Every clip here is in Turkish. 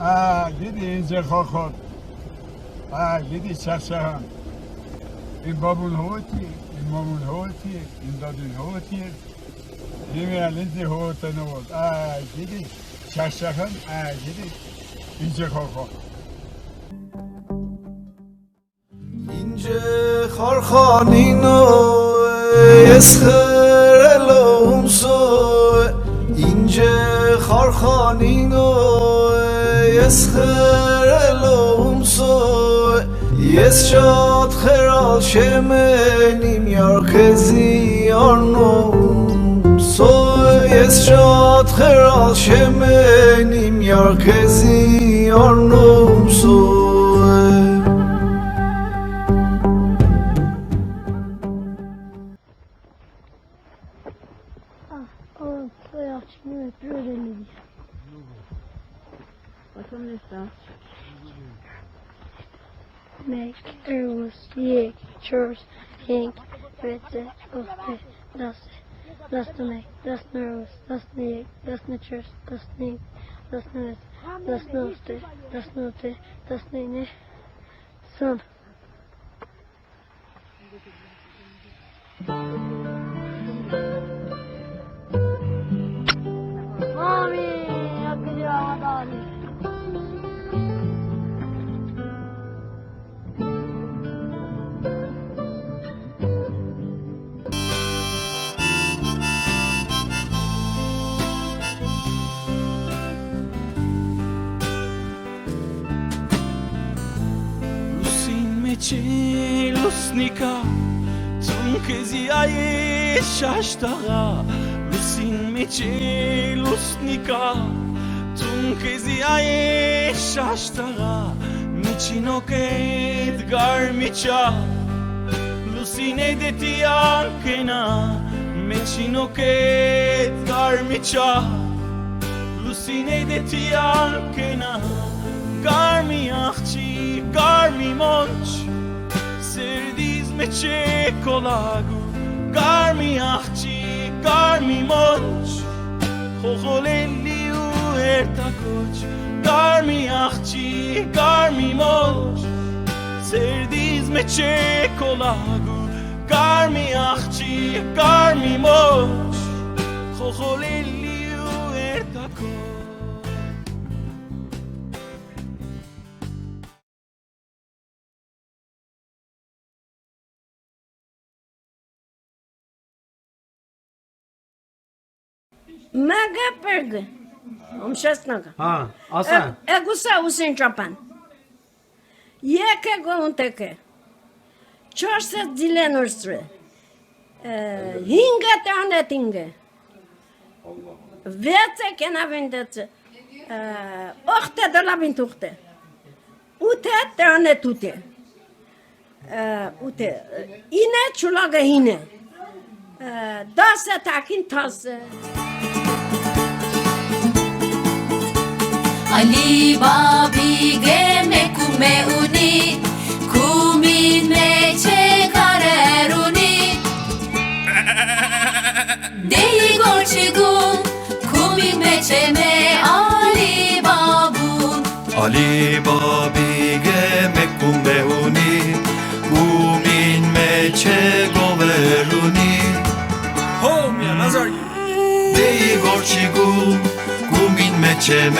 آه دیدی اینجا خواهد آه دیدی چشه هم این بابون هوتی این مامون هوتی این دادون هوتی نیمی علیزی هوتا نواد هم آه دیدی اینجا خواهد اینجا خارخانی نو اسخه اسخر الهم سو یس شاد خرال شمنیم یار کزی آرنوم سو یس شاد خرال شمنیم یار کزی meg öronsjägers hink vete uppe Lasse Lasse mig Lasse Ros Lasse Jäg Lasse Körs Lasse Nygg Lasse Nöt Lasse Note Lasse Note Lasse Nynne Sån Tun kezi aye shashtaga Lusin meci lusnika Tun kezi aye shashtaga Michinoket gar micha Lusin edeti ankena Michinoket gar micha Lusin edeti ankena Garmi achchi, garmi monch Serdiz me che kolagu Garmi achchi, garmi monch Chocholeli u ertakoch Garmi achchi, garmi monch Serdiz me che kolagu Garmi achchi, garmi monch Chocholeli Մագապերգ։ Ամշասնակա։ Հա, ասա։ Էգուսա ուսին ճապան։ Եկե գոնտեկե։ 400 դիլեն ուրսրը։ 5 տանետինգը։ Վեցը կենավինդեցը։ Օխտե դոլավին տուխտե։ Ուտե տանետ ուտե։ Ուտե։ Ինե չուլագը ինե։ Դասը տակին տասը։ Ali babi geme kume uni kumin meche kareruni Dei gorchigu kumin meche me Ali babun. Ali babi geme kumehuni Kumin meche goveruni Home ya nazar. Dei gorchigu Kumin meche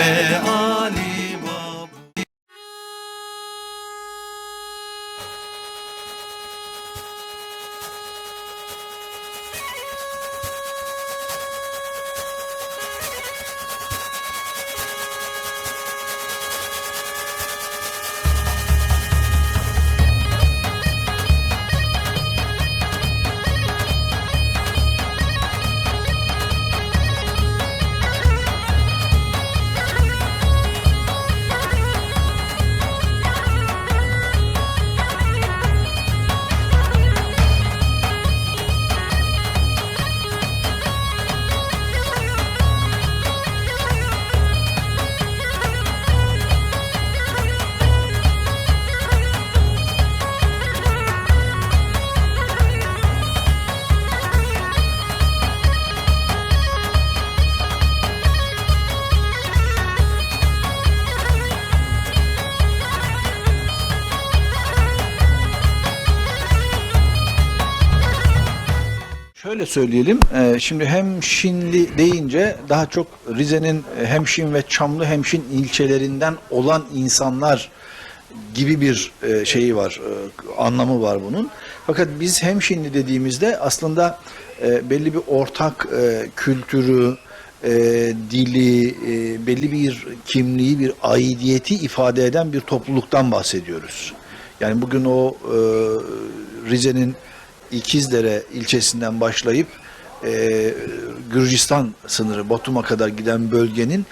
şöyle söyleyelim. e, Şimdi Hemşinli deyince daha çok Rize'nin Hemşin ve Çamlı Hemşin ilçelerinden olan insanlar gibi bir e, şeyi var, e, anlamı var bunun. Fakat biz Hemşinli dediğimizde aslında e, belli bir ortak kültürü, dili, belli bir kimliği, bir aidiyeti ifade eden bir topluluktan bahsediyoruz. Yani bugün o Rize'nin İkizdere ilçesinden başlayıp e, Gürcistan sınırı Batum'a kadar giden bölgenin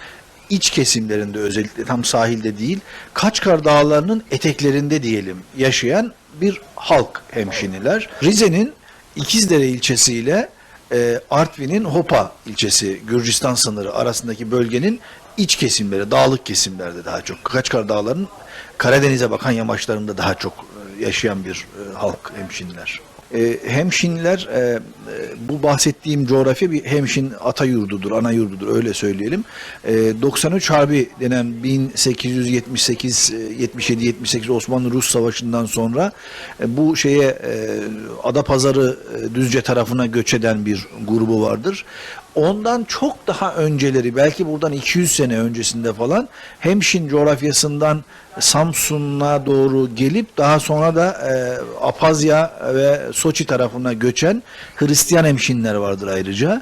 iç kesimlerinde özellikle tam sahilde değil Kaçkar Dağları'nın eteklerinde diyelim yaşayan bir halk hemşiniler. Rize'nin İkizdere ilçesi ile e, Artvin'in Hopa ilçesi Gürcistan sınırı arasındaki bölgenin iç kesimleri, dağlık kesimlerde daha çok. Kaçkar Dağları'nın Karadeniz'e bakan yamaçlarında daha çok e, yaşayan bir e, halk hemşinler. E, hemşinler e, e, bu bahsettiğim coğrafya bir hemşin ata yurdudur, ana yurdudur öyle söyleyelim. E, 93 Harbi denen 1878 77 78 Osmanlı Rus Savaşı'ndan sonra e, bu şeye e, Adapazarı e, Düzce tarafına göç eden bir grubu vardır. Ondan çok daha önceleri belki buradan 200 sene öncesinde falan Hemşin coğrafyasından Samsun'a doğru gelip daha sonra da e, Apazya ve Soçi tarafına göçen Hristiyan hemşinler vardır ayrıca.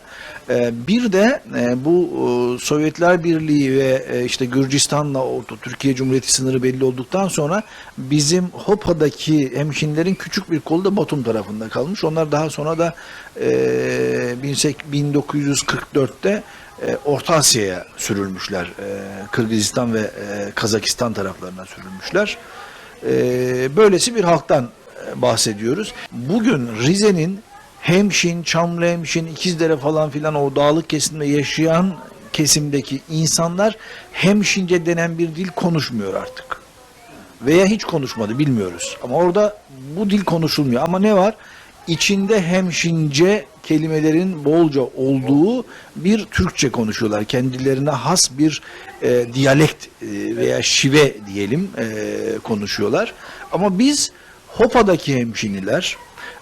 E, bir de e, bu e, Sovyetler Birliği ve e, işte Gürcistan'la Türkiye Cumhuriyeti sınırı belli olduktan sonra bizim Hopa'daki hemşinlerin küçük bir kolu da Batum tarafında kalmış. Onlar daha sonra da e, 1944'te e, Orta Asya'ya sürülmüşler. Kırgızistan ve Kazakistan taraflarına sürülmüşler. Böylesi bir halktan bahsediyoruz. Bugün Rize'nin Hemşin, Çamlı Hemşin, İkizdere falan filan o dağlık kesimde yaşayan kesimdeki insanlar Hemşince denen bir dil konuşmuyor artık. Veya hiç konuşmadı bilmiyoruz. Ama orada bu dil konuşulmuyor. Ama ne var? İçinde hemşince kelimelerin bolca olduğu bir Türkçe konuşuyorlar. Kendilerine has bir e, diyalekt e, veya şive diyelim e, konuşuyorlar. Ama biz Hopa'daki hemşiniler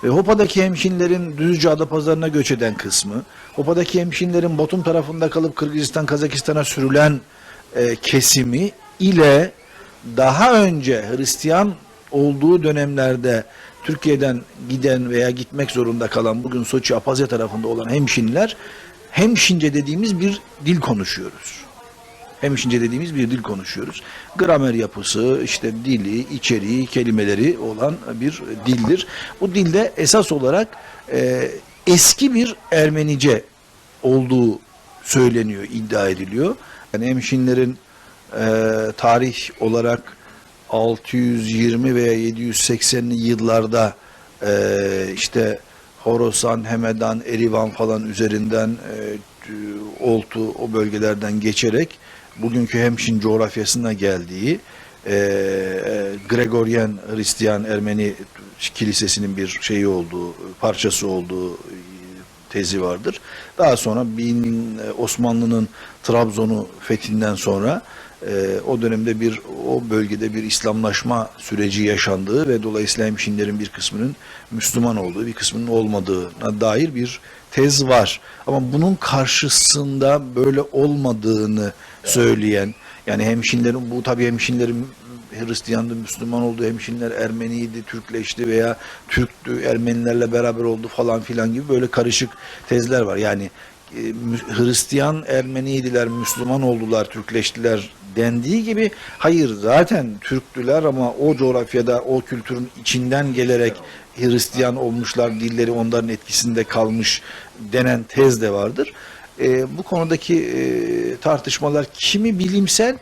ve Hopa'daki hemşinlerin Düzce Adapazarı'na göç eden kısmı, Hopa'daki hemşinlerin Batum tarafında kalıp Kırgızistan, Kazakistan'a sürülen e, kesimi ile daha önce Hristiyan olduğu dönemlerde Türkiye'den giden veya gitmek zorunda kalan bugün Soçi, Apazya tarafında olan hemşinler hemşince dediğimiz bir dil konuşuyoruz. Hemşince dediğimiz bir dil konuşuyoruz. Gramer yapısı, işte dili, içeriği, kelimeleri olan bir dildir. Bu dilde esas olarak e, eski bir Ermenice olduğu söyleniyor, iddia ediliyor. Yani hemşinlerin e, tarih olarak 620 veya 780'li yıllarda e, işte Horasan, Hemedan, Erivan falan üzerinden e, Oltu o bölgelerden geçerek bugünkü Hemşin coğrafyasına geldiği e, Gregoryen Hristiyan Ermeni kilisesinin bir şeyi olduğu, parçası olduğu e, tezi vardır. Daha sonra bin, e, Osmanlı'nın Trabzon'u fethinden sonra e, o dönemde bir o bölgede bir İslamlaşma süreci yaşandığı ve dolayısıyla hemşinlerin bir kısmının Müslüman olduğu, bir kısmının olmadığına dair bir tez var. Ama bunun karşısında böyle olmadığını söyleyen yani hemşinlerin bu tabii hemşinlerin Hristiyandı, Müslüman oldu, hemşinler Ermeniydi, Türkleşti veya Türktü, Ermenilerle beraber oldu falan filan gibi böyle karışık tezler var. Yani e, Hristiyan Ermeniydiler, Müslüman oldular, Türkleştiler dendiği gibi hayır zaten Türktüler ama o coğrafyada o kültürün içinden gelerek Hristiyan olmuşlar, dilleri onların etkisinde kalmış denen tez de vardır. E, bu konudaki e, tartışmalar kimi bilimsel,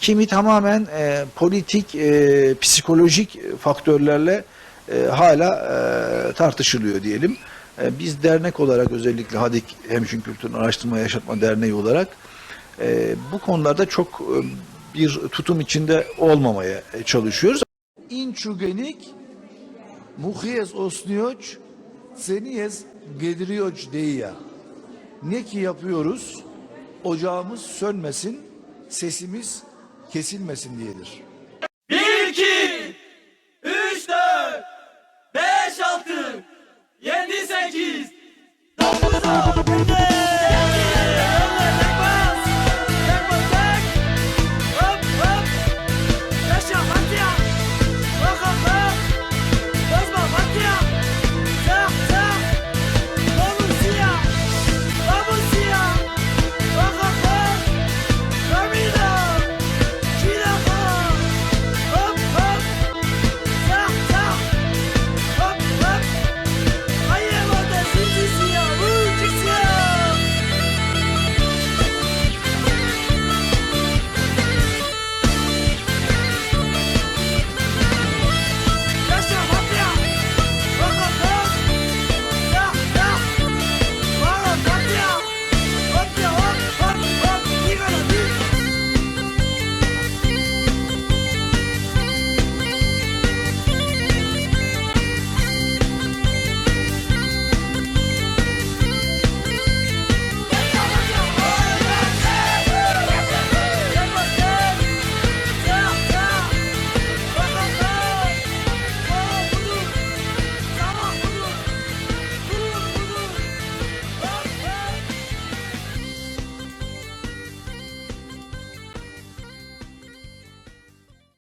kimi tamamen e, politik, e, psikolojik faktörlerle e, hala e, tartışılıyor diyelim. E, biz dernek olarak özellikle Hadik Hemşin Kültürünü Araştırma Yaşatma Derneği olarak e, bu konularda çok e, bir tutum içinde olmamaya çalışıyoruz. Inčugenik, muhiyes osniyoç, seniyes gedriyoç deya ne ki yapıyoruz ocağımız sönmesin, sesimiz kesilmesin diyedir. 1, 2, 3, 4, 5, 6, 7, 8, 9, 10.